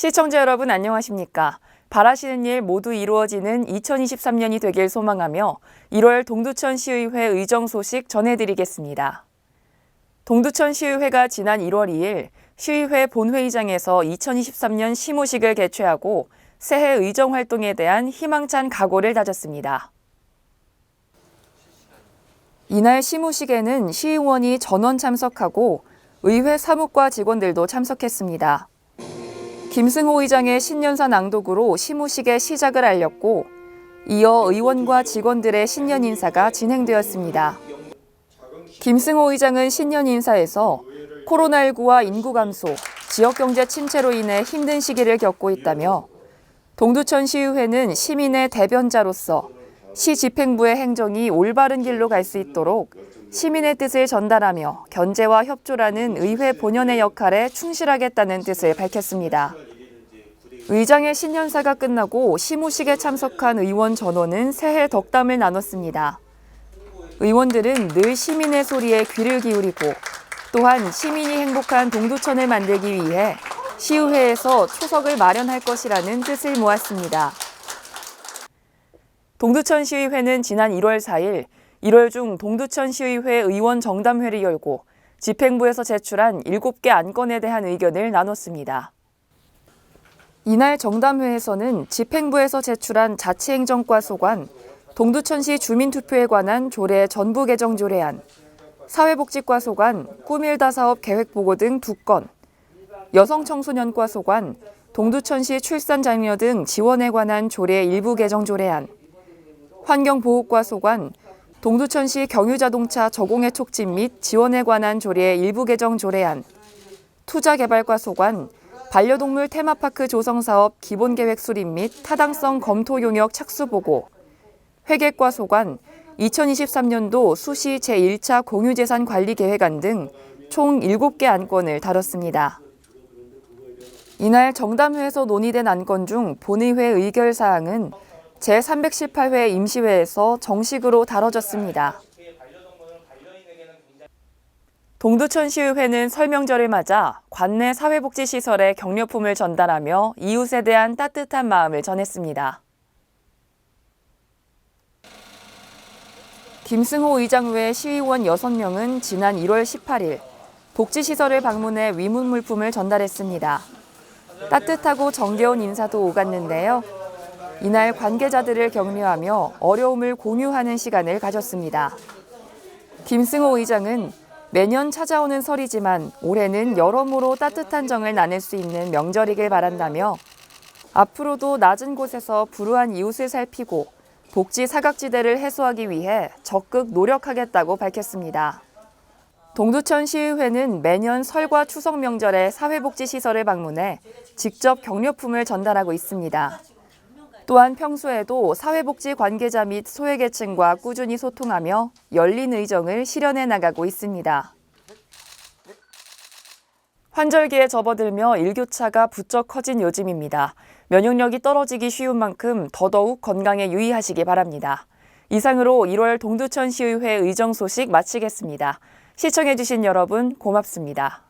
시청자 여러분 안녕하십니까? 바라시는 일 모두 이루어지는 2023년이 되길 소망하며 1월 동두천 시의회 의정 소식 전해드리겠습니다. 동두천 시의회가 지난 1월 2일 시의회 본회의장에서 2023년 시무식을 개최하고 새해 의정 활동에 대한 희망찬 각오를 다졌습니다. 이날 시무식에는 시의원이 전원 참석하고 의회 사무과 직원들도 참석했습니다. 김승호 의장의 신년사 낭독으로 시무식의 시작을 알렸고 이어 의원과 직원들의 신년 인사가 진행되었습니다. 김승호 의장은 신년 인사에서 코로나19와 인구 감소, 지역 경제 침체로 인해 힘든 시기를 겪고 있다며 동두천 시의회는 시민의 대변자로서 시 집행부의 행정이 올바른 길로 갈 수 있도록 시민의 뜻을 전달하며 견제와 협조라는 의회 본연의 역할에 충실하겠다는 뜻을 밝혔습니다. 의장의 신년사가 끝나고 시무식에 참석한 의원 전원은 새해 덕담을 나눴습니다. 의원들은 늘 시민의 소리에 귀를 기울이고 또한 시민이 행복한 동두천을 만들기 위해 시의회에서 초석을 마련할 것이라는 뜻을 모았습니다. 동두천 시의회는 지난 1월 4일 1월 중 동두천 시의회 의원 정담회를 열고 집행부에서 제출한 7개 안건에 대한 의견을 나눴습니다. 이날 정담회에서는 집행부에서 제출한 자치행정과 소관, 동두천시 주민투표에 관한 조례 전부 개정 조례안, 사회복지과 소관, 꿈일다 사업 계획보고 등 두 건, 여성청소년과 소관, 동두천시 출산장려 등 지원에 관한 조례 일부 개정 조례안, 환경보호과 소관, 동두천시 경유자동차 저공해 촉진 및 지원에 관한 조례 일부 개정 조례안, 투자개발과 소관, 반려동물 테마파크 조성 사업 기본 계획 수립 및 타당성 검토 용역 착수 보고, 회계과 소관, 2023년도 수시 제1차 공유재산 관리 계획안 등 총 7개 안건을 다뤘습니다. 이날 정담회에서 논의된 안건 중 본의회 의결 사항은 제318회 임시회에서 정식으로 다뤄졌습니다. 동두천시의회는 설명절을 맞아 관내 사회복지시설에 격려품을 전달하며 이웃에 대한 따뜻한 마음을 전했습니다. 김승호 의장 외 시의원 6명은 지난 1월 18일 복지시설을 방문해 위문 물품을 전달했습니다. 따뜻하고 정겨운 인사도 오갔는데요. 이날 관계자들을 격려하며 어려움을 공유하는 시간을 가졌습니다. 김승호 의장은 매년 찾아오는 설이지만 올해는 여러모로 따뜻한 정을 나눌 수 있는 명절이길 바란다며 앞으로도 낮은 곳에서 불우한 이웃을 살피고 복지 사각지대를 해소하기 위해 적극 노력하겠다고 밝혔습니다. 동두천 시의회는 매년 설과 추석 명절에 사회복지시설을 방문해 직접 격려품을 전달하고 있습니다. 또한 평소에도 사회복지 관계자 및 소외계층과 꾸준히 소통하며 열린 의정을 실현해 나가고 있습니다. 환절기에 접어들며 일교차가 부쩍 커진 요즘입니다. 면역력이 떨어지기 쉬운 만큼 더더욱 건강에 유의하시기 바랍니다. 이상으로 1월 동두천시의회 의정 소식 마치겠습니다. 시청해주신 여러분 고맙습니다.